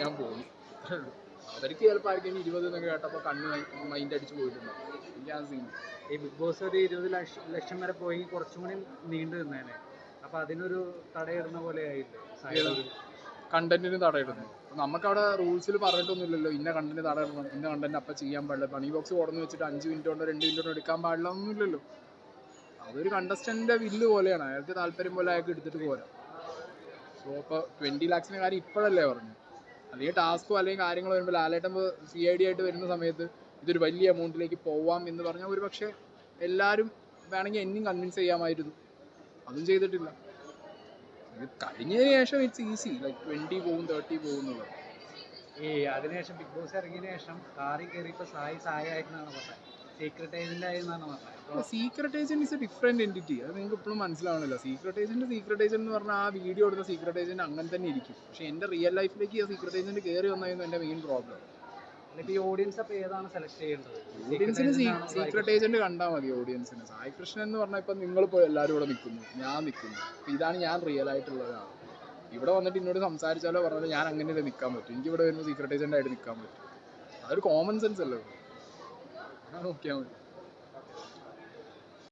ഞാൻ ഉള്ളൂ. അവർക്ക് ചിലപ്പോൾ ആയിരിക്കും ഇരുപത് എന്നൊക്കെ കേട്ടപ്പോൾ കണ്ണ് മൈൻഡ് അടിച്ച് പോയിട്ടുണ്ടാവും എനിക്ക് സീൻ ഈ ബിഗ് ബോസ് ഒരു ഇരുപത് ലക്ഷം ലക്ഷം വരെ പോയി കുറച്ചും കൂടി നീണ്ടു നിന്നേനെ. അപ്പൊ അതിനൊരു തടയിടുന്ന പോലെ ആയില്ലേ? കണ്ടന്റിന് തടയിടുന്നു. നമുക്കവിടെ റൂൾസിൽ പറഞ്ഞിട്ടൊന്നുമില്ലല്ലോ. ഇന്ന കണ്ടന്റ് തടയിടണം ഇന്ന കണ്ടന്റ് അപ്പം ചെയ്യാൻ പാടില്ല. പണി ബോക്സ് തുറന്നു വെച്ചിട്ട് അഞ്ച് മിനിറ്റ് കൊണ്ടോ രണ്ട് മിനിറ്റ് കൊണ്ടോ എടുക്കാൻ പാടില്ല ഒന്നുമില്ലല്ലോ അതൊരു കണ്ടസ്റ്റന്റിന്റെ വില്ല് പോലെയാണ്. അയാൾക്ക് താല്പര്യം പോലെ അയാൾക്ക് എടുത്തിട്ട് പോരാ. സോ ഇപ്പോൾ ട്വന്റി ലാക്സിന്റെ കാര്യം ഇപ്പോഴല്ലേ പറഞ്ഞു അല്ലെങ്കിൽ ടാസ്കോ അല്ലെങ്കിൽ കാര്യങ്ങൾ വരുമ്പോൾ ലാലേട്ടൻ സി ഐ ഡി ആയിട്ട് വരുന്ന സമയത്ത് ഇതൊരു വലിയ എമൗണ്ടിലേക്ക് പോവാം എന്ന് പറഞ്ഞാൽ ഒരു പക്ഷേ എല്ലാവരും വേണമെങ്കിൽ എന്നും കൺവിൻസ് ചെയ്യാമായിരുന്നു. അതും ചെയ്തിട്ടില്ല. കഴിഞ്ഞതിന് ശേഷം ഇറ്റ്സ് ഈസി ലൈക്ക് ട്വന്റി പോകും തേർട്ടി പോകും എന്നുള്ളത് ഈ അതിനുശേഷം ബിഗ് ബോസ് ഇറങ്ങിയതിനു ശേഷം കാറി കയറിയപ്പോൾ സായി സായി ആയിരുന്നാണ് പറഞ്ഞത് secret agent is a different entity അത് നിങ്ങൾക്ക് ഇപ്പോഴും മനസ്സിലാവണല്ലോ സീക്രട്ട് ഏജന്റ് സീക്രട്ട് ഏജന്റ് എന്ന് പറഞ്ഞാൽ ആ വീഡിയോ എടുത്ത സീക്രട്ട് ഏജന്റ് അങ്ങനെ തന്നെ ഇരിക്കും. പക്ഷെ എന്റെ റിയൽ ലൈഫിലേക്ക് ആ സീക്രട്ട് ഏജന്റ് കയറി വന്നായിരുന്നു എന്റെ മെയിൻ പ്രോബ്ലം ഇപ്പൊ ഈ ഓഡിയൻസ് അപ്പൊ ഏതാണ് സെലക്ട് ചെയ്യേണ്ടത്? ഓഡിയൻസിന് സീക്രട്ട് ഏജന്റ് കണ്ടാൽ മതി ഓഡിയൻസിന് സായി കൃഷ്ണൻ എന്ന് പറഞ്ഞാൽ ഇപ്പം നിങ്ങളിപ്പോൾ എല്ലാവരും ഇവിടെ നിൽക്കുന്നു. ഞാൻ നിൽക്കുന്നു. ഇതാണ് ഞാൻ റിയൽ ആയിട്ടുള്ള ഒരാൾ ഇവിടെ വന്നിട്ട് എന്നോട് സംസാരിച്ചാലോ പറഞ്ഞാലോ ഞാൻ അങ്ങനെ നിൽക്കാൻ പറ്റും. എനിക്ക് ഇവിടെ വരുമ്പോൾ സീക്രട്ട് ഏജന്റ് ആയിട്ട് നിൽക്കാൻ പറ്റും. അതൊരു കോമൺ സെൻസ് അല്ലേ? I don't count.